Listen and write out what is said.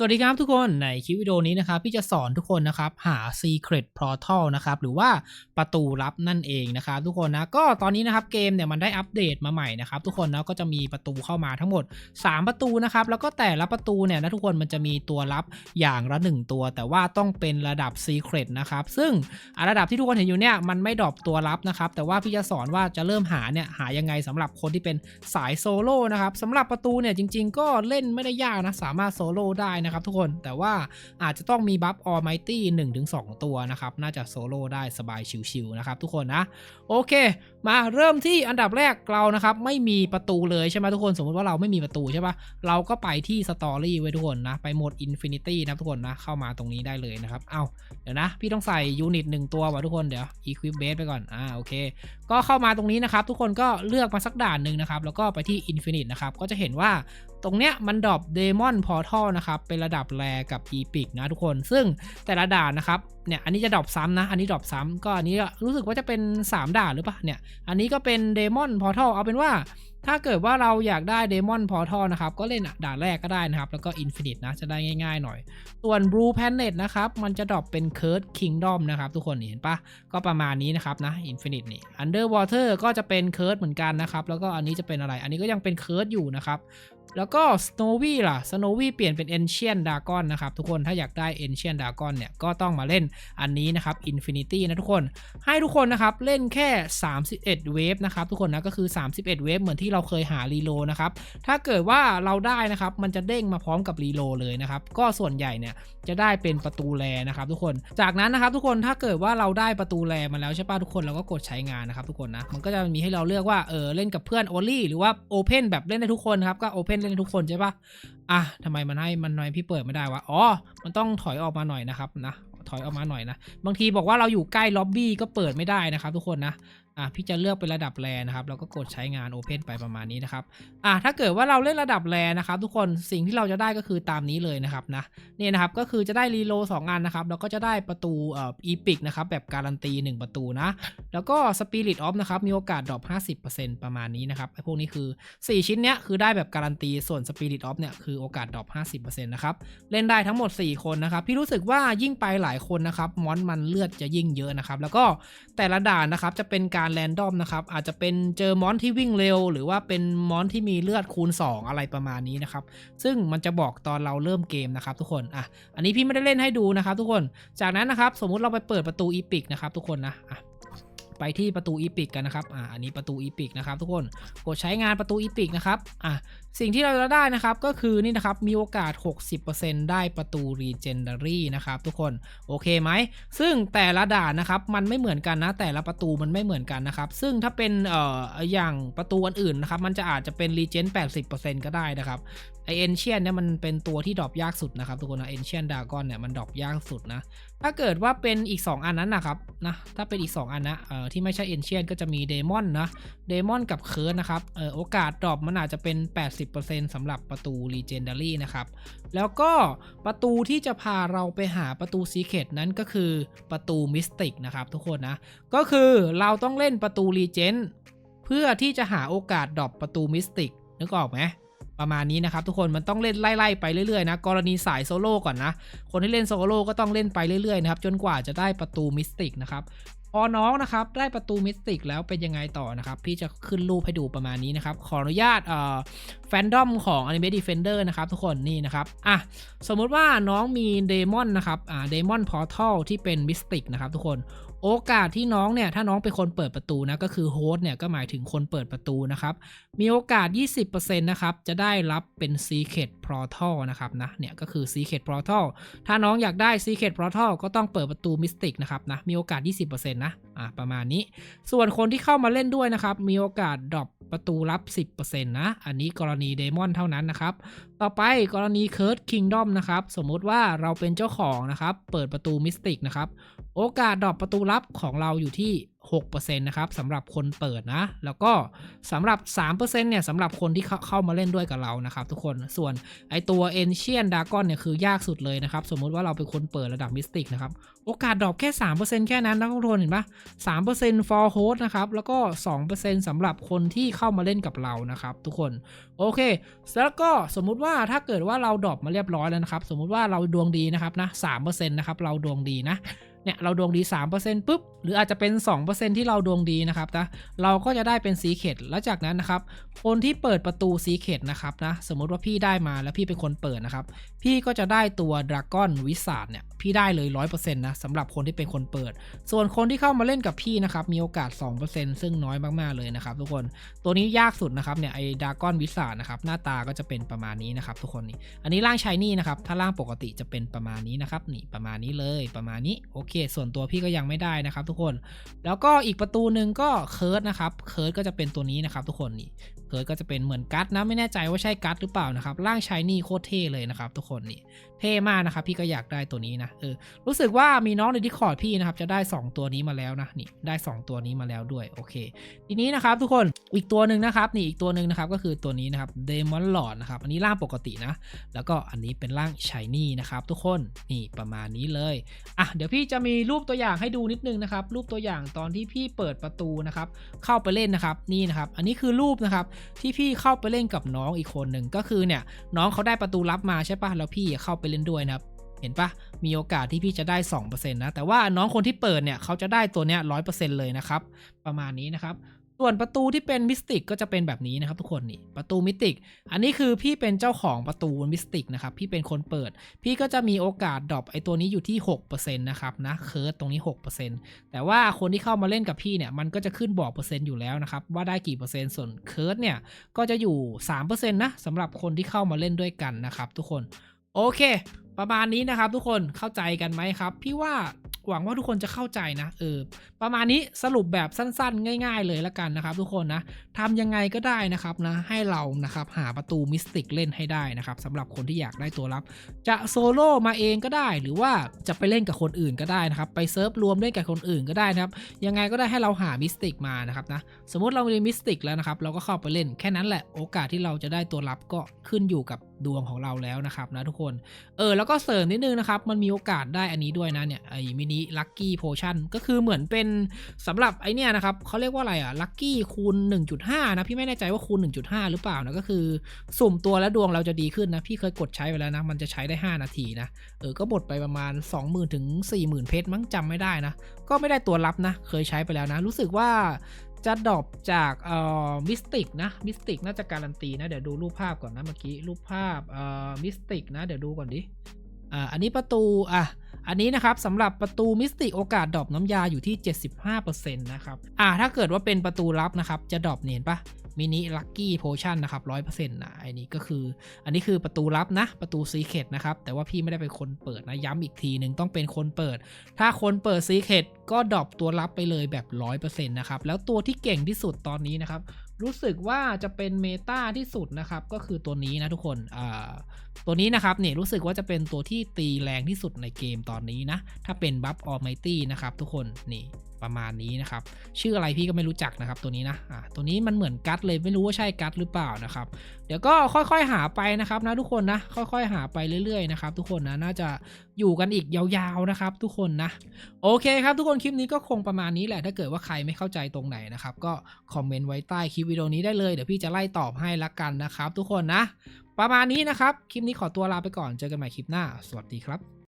สวัสดีครับทุกคนในคลิปวิดีโอนี้นะครับพี่จะสอนทุกคนนะครับหา Secret Portal นะครับหรือว่าประตูลับนั่นเองนะครับทุกคนนะก็ตอนนี้นะครับเกมเนี่ยมันได้อัปเดตมาใหม่นะครับทุกคนนะก็จะมีประตูเข้ามาทั้งหมด 3 ประตูนะครับแล้วก็แต่ละประตูเนี่ยนะทุกคนมันจะมีตัวลับอย่างละ 1 ตัว แต่ว่าต้องเป็นระดับ Secret นะครับซึ่งระดับที่ทุกคนเห็นอยู่เนี่ยมันไม่ดรอปตัวลับนะครับแต่ว่าพี่จะสอนว่าจะเริ่มหาเนี่ยหายังไงสำหรับคนที่เป็นสายโซโล่นะครับสำหรับประตูเนี่ยจริง ๆ ก็เล่นไม่ได้ยากนะสามารถโซโล่ได้นะครับทุกคนแต่ว่าอาจจะต้องมีบัฟออลไมตี้หนึ่งถึงสองตัวนะครับ น่าจะโซโล่ได้สบายชิวๆนะครับทุกคนนะ โอเค มาเริ่มที่อันดับแรกเรานะครับ ไม่มีประตูเลยใช่ไหมทุกคนสมมติว่าเราไม่มีประตูใช่ปะเราก็ไปที่สตอรี่ไว้ทุกคนนะ ไปโหมดอินฟินิตี้นะทุกคนนะ เข้ามาตรงนี้ได้เลยนะครับ เอาเดี๋ยวนะ พี่ต้องใส่ยูนิตหนึ่งตัวว่ะทุกคนเดี๋ยวอีควิปเบสไปก่อนอ่าโอเค ก็เข้ามาตรงนี้นะครับ ทุกคนก็เลือกมาสักด่านหนึ่งนะครับแล้วก็ไปที่ Infinite นะครับก็จะเห็นว่าตรงเนี้ยมันดรอปเดมอนพอทัลนะครับเป็นระดับแรกับอีพิกนะทุกคน ซึ่งแต่ละด่านนะครับเนี่ยอันนี้จะดรอปซ้ำนะ อันนี้ดรอปซ้ำก็อันนี้รู้สึกว่าจะเป็น 3 ด่านหรือปะเนี่ยอันนี้ก็เป็นเดมอนพอทัลเอาเป็นว่าถ้าเกิดว่าเราอยากได้ Demon Portal นะครับ ก็เล่นด่านแรกก็ได้นะครับ แล้วก็ Infinite นะ จะได้ง่ายๆหน่อย ส่วน Blue Planet นะครับ มันจะดรอปเป็น Curse Kingdom นะครับทุกคนเห็นปะก็ประมาณนี้นะครับนะ Infinite นี่ Underwater ก็จะเป็น Curse เหมือนกันนะครับ แล้วก็อันนี้จะเป็นอะไร อันนี้ก็ยังเป็น Curse อยู่นะครับแล้วก็ Snowy ล่ะ Snowy เปลี่ยนเป็น Ancient Dragon นะครับ ทุกคนถ้าอยากได้ Ancient Dragon เนี่ย ก็ต้องมาเล่นอันนี้นะครับ Infinity นะทุกคนให้ทุกคนนะครับ เล่นแค่ 31 เวฟนะครับ ทุกคนนะก็คือ 31 เวฟเหมือนที่เราเคยหารีโลนะครับ ถ้าเกิดว่าเราได้นะครับ มันจะเด้งมาพร้อมกับรีโลเลยนะครับ ก็ส่วนใหญ่เนี่ยจะได้เป็นประตูแรนะครับ ทุกคน จากนั้นนะครับ ทุกคนถ้าเกิดว่าเราได้ประตูแรมาแล้วใช่ป่ะทุกคนเราก็กดใช้งานนะครับทุกคนนะ มันก็จะมีให้เราเลือกว่าเออเล่นกับเพื่อน only หรือว่า open แบบเล่นได้ทุกคนครับ ก็ open เล่นได้ทุกคนใช่ป่ะ อะทำไมมันให้มันหน่อยพี่เปิดไม่ได้วะ อ๋อ มันต้องถอยออกมาหน่อยนะครับนะ ถอยออกมาหน่อยนะ บางทีบอกว่าเราอยู่ใกล้ล็อบบี้ก็เปิดไม่ได้นะครับ ทุกคนนะ อะพี่จะเลือกเป็นระดับแรนะครับเราก็กดใช้งาน Open ไปประมาณนี้นะครับอะถ้าเกิดว่าเราเล่นระดับแรนะครับ ทุกคนสิ่งที่เราจะได้ก็คือตามนี้เลยนะครับนะเนี่ยนะครับก็คือจะได้รีโลสองอันนะครับแล้วก็จะได้ประตูเอ่ออีพิกนะครับแบบการันตี 1 ประตูนะแล้วก็ Spirit of นะครับมีโอกาสดรอป50%ประมาณนี้นะครับไอ้พวกนี้คือ 4 ชิ้นเนี้ยคือได้แบบการันตีส่วน Spirit of เนี่ยคือโอกาสดรอป50%นะครับเล่นได้ทั้งหมด 4 คนนะครับพี่รู้สึกว่ายิ่งไปหลายคนนะครับมอนมันเลือดจะยิ่งเยอะนะครับแล้วก็แต่ละด่านนะครับจะเป็นการแรนดอมนะครับ อาจจะเป็นเจอมอนที่วิ่งเร็ว หรือว่าเป็นมอนที่มีเลือดคูณ 2 อะไรประมาณนี้นะครับ ซึ่งมันจะบอกตอนเราเริ่มเกมนะครับทุกคนอะอันนี้พี่ไม่ได้เล่นให้ดูนะครับทุกคนจากนั้นนะครับสมมุติเราไปเปิดประตูอีพิกนะครับทุกคนนะอะ ไปที่ประตูอีพิกกันนะครับอ่าอันนี้ประตูอีพิกนะครับทุกคนกดใช้งานประตูอีพิกนะครับอะสิ่งที่เราจะได้นะครับก็คือนี่นะครับมีโอกาส 60%ได้ประตู Legendary นะครับทุกคนโอเคไหมซึ่งแต่ละด่านนะครับมันไม่เหมือนกันนะแต่ละประตูมันไม่เหมือนกันนะครับซึ่งถ้าเป็นเอ่ออย่างประตูอันอื่นนะครับมันจะอาจจะเป็น Regen 80%ก็ได้นะครับ ไอเอนเชียนเนี่ยมันเป็นตัวที่ดรอปยากสุดนะครับทุกคนนะเอนเชียนดากอนเนี่ยมันดรอปยากสุดนะ ถ้าเกิดว่าเป็นอีก 2 อันนั้นนะครับนะถ้าเป็นอีก 2 อันนะเอ่อที่ไม่ใช่เอนเชียนก็จะมีเดมอนนะเดมอนกับเคิร์นนะครับเอ่อโอกาสดรอปมันอาจจะเป็น 80%สำหรับประตู Legendary นะครับ แล้วก็ประตูที่จะพาเราไปหาประตูซีเคตนั้นก็คือประตูมิสติกนะครับทุกคนนะก็คือเราต้องเล่นประตูรีเจนเพื่อที่จะหาโอกาสดรอปประตูมิสติกนึกออกไหม ประมาณนี้นะครับทุกคนมันต้องเล่นไล่ๆไปเรื่อยๆนะกรณีสายโซโล่ก่อนนะ คนที่เล่นโซโล่ก็ต้องเล่นไปเรื่อยๆนะครับจนกว่าจะได้ประตูมิสติกนะครับพอน้องนะครับได้ประตูมิสติกแล้วเป็นยังไงต่อนะครับพี่จะขึ้นรูปให้ดูประมาณนี้นะครับขออนุญาตเอ่อแฟนดอมของ Anime Defender นะครับทุกคนนี่นะครับอะสมมุติว่าน้องมีเดมอนนะครับอ่าเดมอนพอร์ทัลที่เป็นมิสติกนะครับทุกคน โอกาสที่น้องเนี่ยถ้าน้องเป็นคนเปิดประตูนะก็คือโฮสต์เนี่ยก็หมายถึงคนเปิดประตูนะครับ มีโอกาส 20%นะครับ จะได้รับเป็น Secret Portal นะครับนะเนี่ยก็คือ Secret Portal ถ้าน้องอยากได้ Secret Portal ก็ต้องเปิดประตู Mystic นะครับนะมีโอกาส 20%นะอ่าประมาณนี้ ส่วนคนที่เข้ามาเล่นด้วยนะครับ มีโอกาสดรอปประตูรับ 10%นะ อันนี้กรณีเดมอนเท่านั้นนะครับ ต่อไปกรณี Curse Kingdom นะครับ สมมุติว่าเราเป็นเจ้าของนะครับ เปิดประตู Mystic นะครับ โอกาสดรอปประตูลับของเราอยู่ที่ 6%นะครับสำหรับคนเปิดนะ แล้วก็สำหรับ 3%เนี่ยสำหรับคนที่เข้ามาเล่นด้วยกับเรานะครับทุกคนส่วนไอตัว Ancient Dragon เนี่ยคือยากสุดเลยนะครับ สมมุติว่าเราเป็นคนเปิดระดับมิสติกนะครับ โอกาสดรอปแค่ 3%แค่นั้นนะทุกคนเห็นปะ3% for host นะครับ แล้วก็ 2%สำหรับคนที่เข้ามาเล่นกับเรานะครับ ทุกคนโอเค แล้วก็สมมุติว่าถ้าเกิดว่าเราดรอปมาเรียบร้อยแล้วนะครับ สมมุติว่าเราดวงดีนะครับนะ3%นะครับเราดวงดีนะ เนี่ยเราดวงดี 3%ปุ๊บ หรืออาจจะเป็น 2%ที่เราดวงดีนะครับนะเราก็จะได้เป็นสีเขตแล้วจากนั้นนะครับ คนที่เปิดประตูสีเขตนะครับนะสมมติว่าพี่ได้มาแล้วพี่เป็นคนเปิดนะครับ พี่ก็จะได้ตัวดราก้อนวิสาดเนี่ยพี่ได้เลย 100%นะสำหรับคนที่เป็นคนเปิด ส่วนคนที่เข้ามาเล่นกับพี่นะครับมีโอกาส 2%ซึ่งน้อยมากๆเลยนะครับทุกคนตัวนี้ยากสุดนะครับเนี่ยไอ้ดราก้อนวิสาดนะครับหน้าตาก็จะเป็นประมาณนี้นะครับทุกคนนี่อันนี้ร่างชายนี่นะครับถ้าร่างปกติจะเป็นประมาณนี้นะครับนี่ประมาณนี้เลยประมาณนี้โอเคส่วนตัวพี่ก็ยังไม่ได้นะครับ ทุกคน แล้วก็อีกประตูหนึ่งก็เคิร์ดนะครับ เคิร์ดก็จะเป็นตัวนี้นะครับ ทุกคนนี่ เคิร์ดก็จะเป็นเหมือนกัดนะ ไม่แน่ใจว่าใช่กัดหรือเปล่านะครับ ร่างชายนี่โคตรเท่เลยนะครับ ทุกคนนี่ เท่มากนะครับ พี่ก็อยากได้ตัวนี้นะ เออ รู้สึกว่ามีน้องในดิคอร์ดพี่นะครับ จะได้ 2 ตัวนี้มาแล้วนะ นี่ ได้ 2 ตัวนี้มาแล้วด้วย โอเค ทีนี้นะครับ ทุกคน อีกตัวหนึ่งนะครับ นี่ อีกตัวหนึ่งนะครับ ก็คือตัวนี้นะครับเดมอนหลอดนะครับ อันนี้ร่างปกตินะ แล้วก็อันนี้เป็นร่างชายนี่นะครับ ทุกคน นี่ประมาณนี้เลย อะ เดี๋ยวพี่จะมีีรูปตัวอย่างให้ดูนิดนึงนะครับ รูปตัวอย่างตอนที่พี่เปิดประตูนะครับ เข้าไปเล่นนะครับนี่นะครับ อันนี้คือรูปนะครับที่พี่เข้าไปเล่นกับน้องอีกคนหนึ่งก็คือเนี่ยน้องเขาได้ประตูลับมาใช่ปะแล้วพี่เข้าไปเล่นด้วยนะครับเห็นปะมีโอกาสที่พี่จะได้ 2%นะ แต่ว่าน้องคนที่เปิดเนี่ย เขาจะได้ตัวเนี้ยร้อยเปอร์เซ็นต์เลยนะครับ ประมาณนี้นะครับ ส่วนประตูที่เป็นมิสติกก็จะเป็นแบบนี้นะครับทุกคนนี่ประตูมิสติก อันนี้คือพี่เป็นเจ้าของประตูมิสติกนะครับพี่เป็นคนเปิด พี่ก็จะมีโอกาสดรอปไอตัวนี้อยู่ที่6%นะครับนะเคิร์ดตรงนี้ 6%แต่ว่าคนที่เข้ามาเล่นกับพี่เนี่ยมันก็จะขึ้นบอกเปอร์เซ็นต์อยู่แล้วนะครับว่าได้กี่เปอร์เซ็นต์ส่วนเคิร์ดเนี่ยก็จะอยู่3%นะสำหรับคนที่เข้ามาเล่นด้วยกันนะครับทุกคนโอเค ประมาณนี้นะครับทุกคนเข้าใจกันไหมครับ พี่ว่า หวังว่าทุกคนจะเข้าใจนะเออประมาณนี้สรุปแบบสั้นๆ ง่าย ๆ เลยละกันนะครับ ทุกคนนะทำยังไงก็ได้นะครับนะให้เรานะครับหาประตูมิสติกเล่นให้ได้นะครับสำหรับคนที่อยากได้ตัวรับ จะโซโล่มาเองก็ได้ หรือว่าจะไปเล่นกับคนอื่นก็ได้นะครับไปเซิร์ฟรวมเล่นกับคนอื่นก็ได้นะครับยังไงก็ได้ให้เราหามิสติกมานะครับนะสมมติเรามีมิสติกแล้วนะครับเราก็เข้าไปเล่นแค่นั้นแหละโอกาสที่เราจะได้ตัวรับก็ขึ้นอยู่กับ ดวงของเราแล้วนะครับนะทุกคน เออ แล้วก็เสริมนิดนึงนะครับ มันมีโอกาสได้อันนี้ด้วยนะเนี่ยไอ้มินิลัคกี้โพชั่นก็คือเหมือนเป็นสำหรับไอเนี่ยนะครับเขาเรียกว่าอะไรอะลัคกี้คูณ 1.5 นะ พี่ไม่แน่ใจว่าคูณ 1.5 หรือเปล่านะก็คือ สุ่มตัวแล้วดวงเราจะดีขึ้นนะ พี่เคยกดใช้ไปแล้วนะ มันจะใช้ได้ 5 นาทีนะ เออ ก็หมดไปประมาณ 20,000ถึง40,000 เพชรมั้งจำไม่ได้นะ ก็ไม่ได้ตัวรับนะ เคยใช้ไปแล้วนะ รู้สึกว่า จะดรอปจากเอ่อมิสติกนะมิสติกน่าจะการันตีนะ เดี๋ยวดูรูปภาพก่อนนะเมื่อกี้ รูปภาพเอ่อมิสติกนะ เดี๋ยวดูก่อนดิ อ่าอันนี้ประตูอะอันนี้นะครับสำหรับประตูมิสติกโอกาสดรอปน้ำยาอยู่ที่ 75%นะครับอ่าถ้าเกิดว่าเป็นประตูลับนะครับ จะดรอปเนียนปะมินิลัคกี้โพชั่นนะครับ100%นต์นะอันนี้ก็คือ อันนี้คือประตูลับนะ ประตูซีเคดนะครับ แต่ว่าพี่ไม่ได้เป็นคนเปิดนะ ย้ำอีกทีหนึ่งต้องเป็นคนเปิด ถ้าคนเปิดซีเคดก็ดรอปตัวลับไปเลยแบบ100%นะครับ แล้วตัวที่เก่งที่สุดตอนนี้นะครับ รู้สึกว่าจะเป็นเมตาที่สุดนะครับ ก็คือตัวนี้นะทุกคนตัวนี้นะครับเนี่ยรู้สึกว่าจะเป็นตัวที่ตีแรงที่สุดในเกมตอนนี้นะ ถ้าเป็นบัฟออลไมตี้นะครับทุกคนนี่ ประมาณนี้นะครับ ชื่ออะไรพี่ก็ไม่รู้จักนะครับตัวนี้นะอ่าตัวนี้มันเหมือนกัดเลยไม่รู้ว่าใช่กัดหรือเปล่านะครับ เดี๋ยวก็ค่อยๆหาไปนะครับนะทุกคนนะค่อยๆหาไปเรื่อยๆนะครับทุกคนนะน่าจะอยู่กันอีกยาวๆนะครับ ทุกคนนะโอเคครับ ทุกคนคลิปนี้ก็คงประมาณนี้แหละถ้าเกิดว่าใครไม่เข้าใจตรงไหนนะครับก็คอมเมนต์ไว้ใต้คลิปวิดีโอนี้ได้เลยเดี๋ยวพี่จะไล่ตอบให้ละกันนะครับ ทุกคนนะ ประมาณนี้นะครับคลิปนี้ขอตัวลาไปก่อนเจอกันใหม่คลิปหน้า สวัสดีครับ